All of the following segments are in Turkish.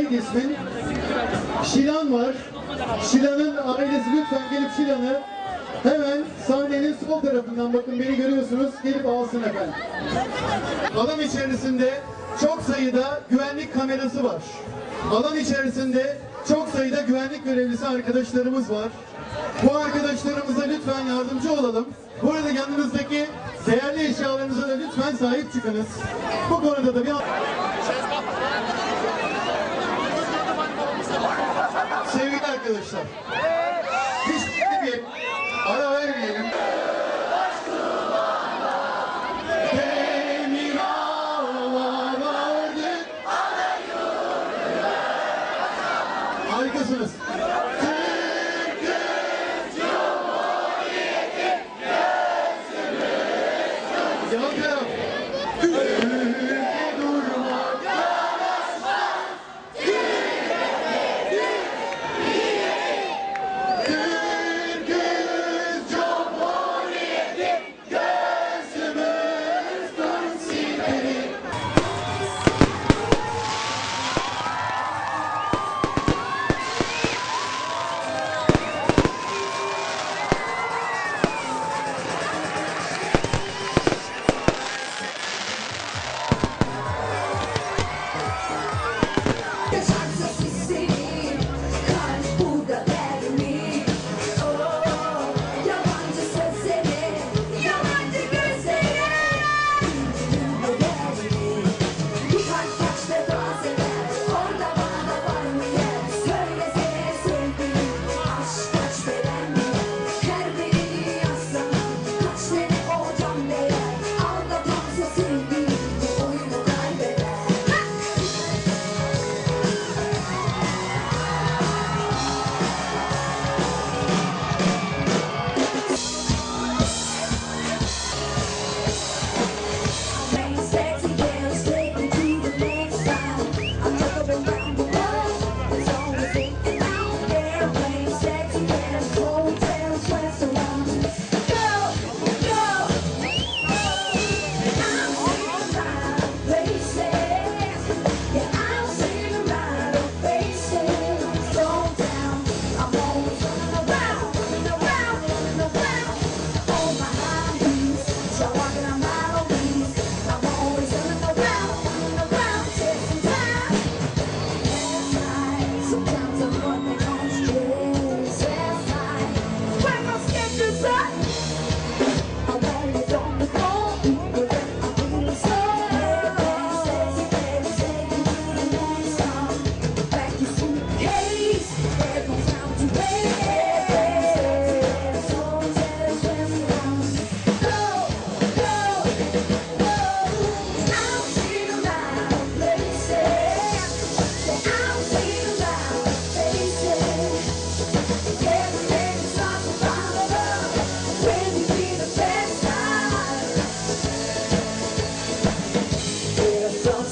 Renk ismin. Şilan var. Şilan'ın ailesi lütfen gelip Şilan'ı hemen sahnenin sol tarafından bakın beni görüyorsunuz gelip alsın efendim. Alan içerisinde çok sayıda güvenlik kamerası var. Alan içerisinde çok sayıda güvenlik görevlisi arkadaşlarımız var. Bu arkadaşlarımıza lütfen yardımcı olalım. Burada yanınızdaki değerli eşyalarınıza da lütfen sahip çıkınız. Bu konuda da bir... Sevgili arkadaşlar.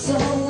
so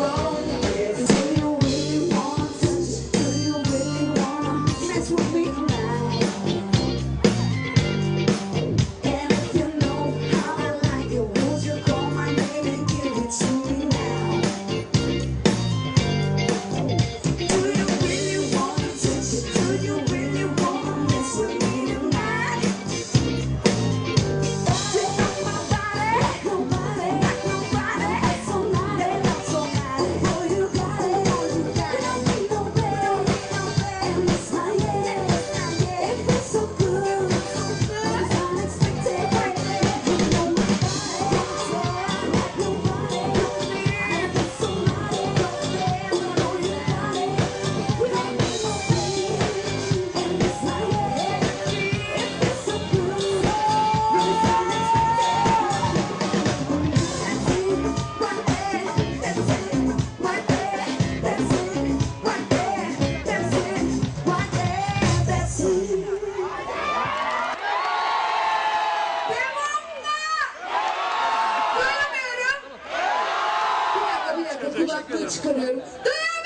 kulaklığı çıkarıyorum. Dön!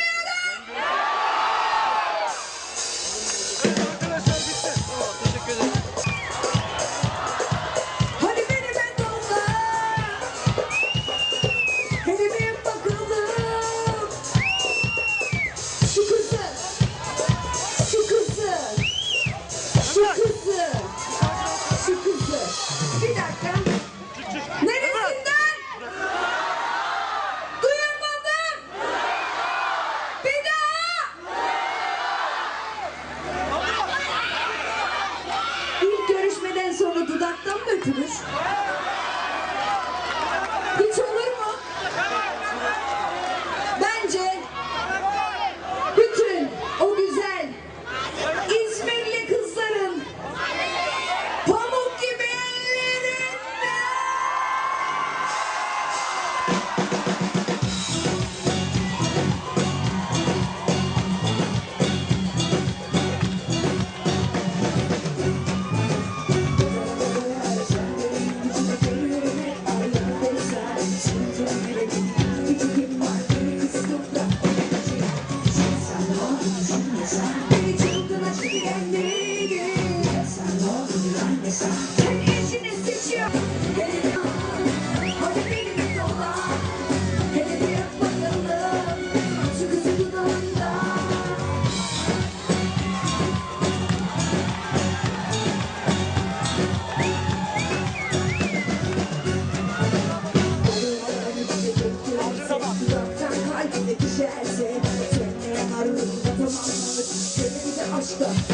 Türk'ünüz. Awesome.